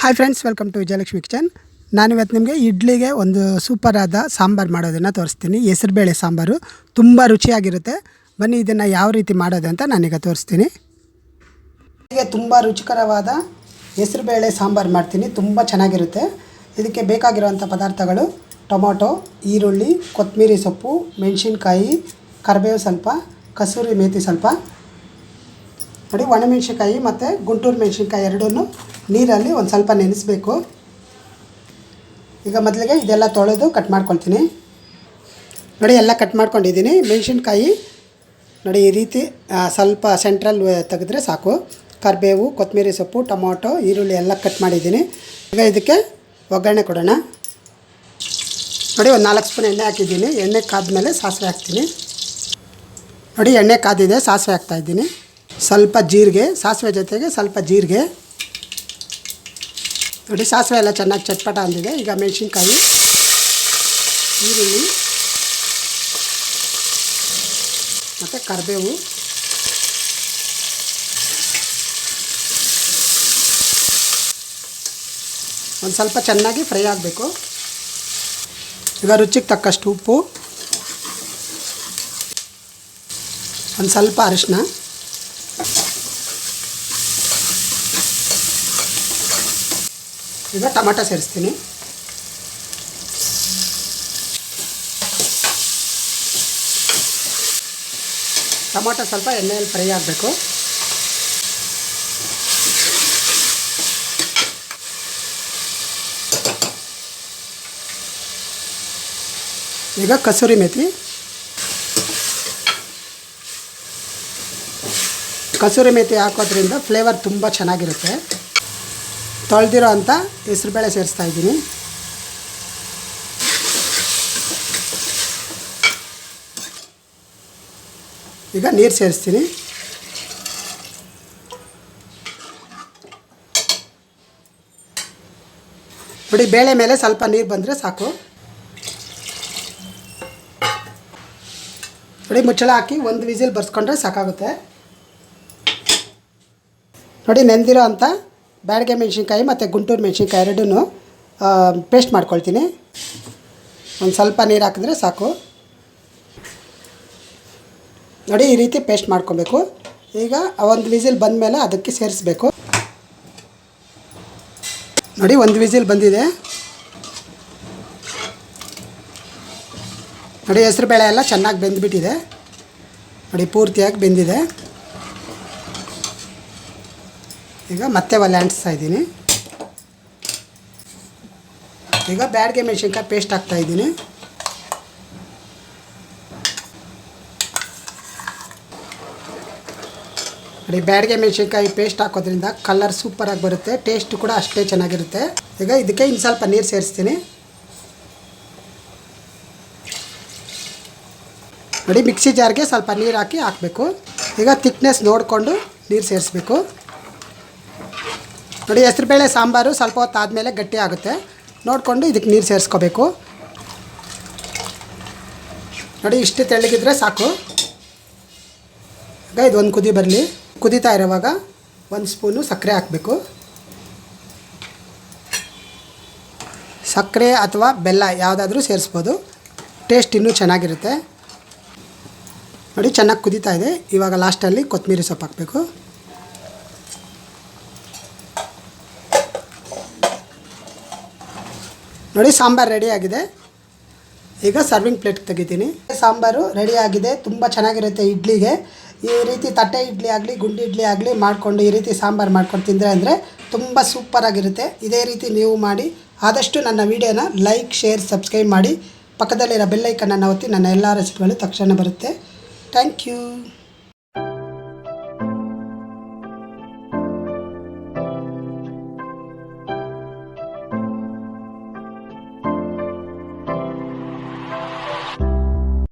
Hi friends welcome to Vijayalakshmi kitchen ನಾನು ಇವತ್ತು ನಿಮಗೆ ಇಡ್ಲಿಗೆ ಒಂದು ಸೂಪರಾದ ಸಾಂಬಾರು ಮಾಡೋದನ್ನು ತೋರಿಸ್ತೀನಿ. ಹೆಸರುಬೇಳೆ ಸಾಂಬಾರು ತುಂಬ ರುಚಿಯಾಗಿರುತ್ತೆ. ಬನ್ನಿ ಇದನ್ನು ಯಾವ ರೀತಿ ಮಾಡೋದು ಅಂತ ನಾನೀಗ ತೋರಿಸ್ತೀನಿ. ಹೀಗೆ ತುಂಬ ರುಚಿಕರವಾದ ಹೆಸರುಬೇಳೆ ಸಾಂಬಾರು ಮಾಡ್ತೀನಿ. ತುಂಬ ಚೆನ್ನಾಗಿರುತ್ತೆ. ಇದಕ್ಕೆ ಬೇಕಾಗಿರುವಂಥ ಪದಾರ್ಥಗಳು ಟೊಮೊಟೊ, ಈರುಳ್ಳಿ ಕೊತ್ತಂಬರಿ ಸೊಪ್ಪು, ಮೆಣಸಿನ್ಕಾಯಿ, ಕರಿಬೇವು ಸ್ವಲ್ಪ, ಕಸೂರಿ ಮೇಥಿ ಸ್ವಲ್ಪ ನೋಡಿ, ಒಣಮೆಣ್ಸಿನ್ಕಾಯಿ ಮತ್ತು ಗುಂಟೂರು ಮೆಣಸಿನ್ಕಾಯಿ ಎರಡೂ ನೀರಲ್ಲಿ ಒಂದು ಸ್ವಲ್ಪ ನೆನೆಸ್ಬೇಕು. ಈಗ ಮೊದಲಿಗೆ ಇದೆಲ್ಲ ತೊಳೆದು ಕಟ್ ಮಾಡ್ಕೊಳ್ತೀನಿ. ನೋಡಿ, ಎಲ್ಲ ಕಟ್ ಮಾಡ್ಕೊಂಡಿದ್ದೀನಿ. ಮೆಣಸಿನ್ಕಾಯಿ, ನೋಡಿ, ಈ ರೀತಿ ಸ್ವಲ್ಪ ಸೆಂಟ್ರಲ್ ತೆಗೆದ್ರೆ ಸಾಕು. ಕರಿಬೇವು, ಕೊತ್ತಂಬರಿ ಸೊಪ್ಪು, ಟೊಮೊಟೊ, ಈರುಳ್ಳಿ ಎಲ್ಲ ಕಟ್ ಮಾಡಿದ್ದೀನಿ. ಈಗ ಇದಕ್ಕೆ ಒಗ್ಗರಣೆ ಕೊಡೋಣ. ನೋಡಿ, ಒಂದು ನಾಲ್ಕು ಸ್ಪೂನ್ ಎಣ್ಣೆ ಹಾಕಿದ್ದೀನಿ. ಎಣ್ಣೆ ಕಾದ ಮೇಲೆ ಸಾಸಿವೆ ಹಾಕ್ತೀನಿ. ನೋಡಿ, ಎಣ್ಣೆ ಕಾದಿದೆ, ಸಾಸಿವೆ ಹಾಕ್ತಾಯಿದ್ದೀನಿ ಸ್ವಲ್ಪ ಜೀರಿಗೆ, ಸಾಸಿವೆ ಜೊತೆಗೆ ಸ್ವಲ್ಪ ಜೀರಿಗೆ. ನೋಡಿ, ಸಾಸಿವೆ ಎಲ್ಲ ಚೆನ್ನಾಗಿ ಚಟ್ಪಟ ಅಂದಿದೆ. ಈಗ ಮೆಣಸಿನ್ಕಾಯಿ, ಈರುಳ್ಳಿ, ಮತ್ತು ಕರಿಬೇವು. ಒಂದು ಸ್ವಲ್ಪ ಚೆನ್ನಾಗಿ ಫ್ರೈ ಆಗಬೇಕು. ಈಗ ರುಚಿಗೆ ತಕ್ಕಷ್ಟು ಉಪ್ಪು. ಒಂದು ಸ್ವಲ್ಪ ಅರಿಶಿನ ಈಗ ಟೊಮೆಟೊ ಸೇರಿಸ್ತೀನಿ. ಟೊಮೊಟೊ ಸ್ವಲ್ಪ ಎಣ್ಣೆಯಲ್ಲಿ ಫ್ರೈ ಆಗಬೇಕು. ಈಗ ಕಸೂರಿ ಮೇಥಿ ಕಸೂರಿ ಮೇಥಿ ಹಾಕೋದ್ರಿಂದ ಫ್ಲೇವರ್ ತುಂಬ ಚೆನ್ನಾಗಿರುತ್ತೆ. ತೊಳೆದಿರೋ ಅಂಥ ಹೆಸ್ರುಬೇಳೆ ಸೇರಿಸ್ತಾ ಇದ್ದೀನಿ. ಈಗ ನೀರು ಸೇರಿಸ್ತೀನಿ. ನೋಡಿ ಬೇಳೆ ಮೇಲೆ ಸ್ವಲ್ಪ ನೀರು ಬಂದರೆ ಸಾಕು. ನೋಡಿ ಮುಚ್ಚಳ ಹಾಕಿ ಒಂದು ವಿಸಿಲ್ ಬರ್ಸ್ಕೊಂಡ್ರೆ ಸಾಕಾಗುತ್ತೆ. ನೋಡಿ ನೆಂದಿರೋ ಅಂಥ ಬ್ಯಾಡಗೆ ಮೆಣಸಿನ್ಕಾಯಿ ಮತ್ತು ಗುಂಟೂರು ಮೆಣಸಿನ್ಕಾಯಿ ಎರಡೂ ಪೇಸ್ಟ್ ಮಾಡ್ಕೊಳ್ತೀನಿ. ಒಂದು ಸ್ವಲ್ಪ ನೀರು ಹಾಕಿದ್ರೆ ಸಾಕು. ನೋಡಿ, ಈ ರೀತಿ ಪೇಸ್ಟ್ ಮಾಡ್ಕೊಬೇಕು. ಈಗ ಒಂದು ವಿಸಿಲ್ ಬಂದಮೇಲೆ ಅದಕ್ಕೆ ಸೇರಿಸ್ಬೇಕು. ನೋಡಿ, ಒಂದು ವಿಸಿಲ್ ಬಂದಿದೆ. ನೋಡಿ ಹೆಸ್ರುಬೇಳೆ ಎಲ್ಲ ಚೆನ್ನಾಗಿ ಬೆಂದ್ಬಿಟ್ಟಿದೆ. ನೋಡಿ, ಪೂರ್ತಿಯಾಗಿ ಬೆಂದಿದೆ. ಈಗ ಮತ್ತೆ ಒಲೆ ಅಂಟಿಸ್ತಾ ಇದ್ದೀನಿ. ಈಗ ಬ್ಯಾಡಿಗೆ ಮೆಣಸಿನ್ಕಾಯಿ ಪೇಸ್ಟ್ ಹಾಕ್ತಾ ಇದ್ದೀನಿ. ನೋಡಿ, ಬ್ಯಾಡಿಗೆ ಮೆಣಸಿನ್ಕಾಯಿ ಪೇಸ್ಟ್ ಹಾಕೋದ್ರಿಂದ ಕಲರ್ ಸೂಪರಾಗಿ ಬರುತ್ತೆ ಟೇಸ್ಟ್ ಕೂಡ ಅಷ್ಟೇ ಚೆನ್ನಾಗಿರುತ್ತೆ. ಈಗ ಇದಕ್ಕೆ ಇನ್ನು ಸ್ವಲ್ಪ ನೀರು ಸೇರಿಸ್ತೀನಿ. ನೋಡಿ, ಮಿಕ್ಸಿ ಜಾರ್ಗೆ ಸ್ವಲ್ಪ ನೀರು ಹಾಕಿ ಹಾಕಬೇಕು. ಈಗ ತಿಕ್ನೆಸ್ ನೋಡಿಕೊಂಡು ನೀರು ಸೇರಿಸ್ಬೇಕು. ನೋಡಿ, ಹೆಸ್ರುಬೇಳೆ ಸಾಂಬಾರು ಸ್ವಲ್ಪ ಹೊತ್ತು ಆದಮೇಲೆ ಗಟ್ಟಿ ಆಗುತ್ತೆ. ನೋಡಿಕೊಂಡು ಇದಕ್ಕೆ ನೀರು ಸೇರಿಸ್ಕೋಬೇಕು. ನೋಡಿ, ಇಷ್ಟು ತೆಳ್ಳಗಿದ್ರೆ ಸಾಕು. ಈಗ ಇದು ಒಂದು ಕುದಿ ಬರಲಿ. ಕುದೀತಾ ಇರೋವಾಗ ಒಂದು ಸ್ಪೂನು ಸಕ್ಕರೆ ಹಾಕಬೇಕು. ಸಕ್ಕರೆ ಅಥವಾ ಬೆಲ್ಲ ಯಾವುದಾದ್ರೂ ಸೇರಿಸ್ಬೋದು. ಟೇಸ್ಟ್ ಇನ್ನೂ ಚೆನ್ನಾಗಿರುತ್ತೆ. ನೋಡಿ, ಚೆನ್ನಾಗಿ ಕುದೀತಾ ಇದೆ. ಇವಾಗ ಲಾಸ್ಟಲ್ಲಿ ಕೊತ್ತಂಬರಿ ಸೊಪ್ಪು ಹಾಕಬೇಕು. ನೋಡಿ ಸಾಂಬಾರು ರೆಡಿಯಾಗಿದೆ ಈಗ ಸರ್ವಿಂಗ್ ಪ್ಲೇಟ್ ತೆಗಿತೀನಿ. ಸಾಂಬಾರು ರೆಡಿಯಾಗಿದೆ ತುಂಬ ಚೆನ್ನಾಗಿರುತ್ತೆ ಇಡ್ಲಿಗೆ. ಈ ರೀತಿ ತಟ್ಟೆ ಇಡ್ಲಿ ಆಗಲಿ, ಗುಂಡಿ ಇಡ್ಲಿ ಆಗಲಿ ಮಾಡಿಕೊಂಡು ಈ ರೀತಿ ಸಾಂಬಾರು ಮಾಡ್ಕೊಂಡು ತಿಂದರೆ ಅಂದರೆ ತುಂಬ ಸೂಪರಾಗಿರುತ್ತೆ ಇದೇ ರೀತಿ ನೀವು ಮಾಡಿ, ಆದಷ್ಟು ನನ್ನ ವೀಡಿಯೋನ ಲೈಕ್ ಶೇರ್ ಸಬ್ಸ್ಕ್ರೈಬ್ ಮಾಡಿ. ಪಕ್ಕದಲ್ಲಿರೋ ಬೆಲ್ಲೈಕನ್ನು ಒತ್ತಿ, ನನ್ನ ಎಲ್ಲ ರೆಸಿಪಿಗಳು ತಕ್ಷಣ ಬರುತ್ತೆ. Thank you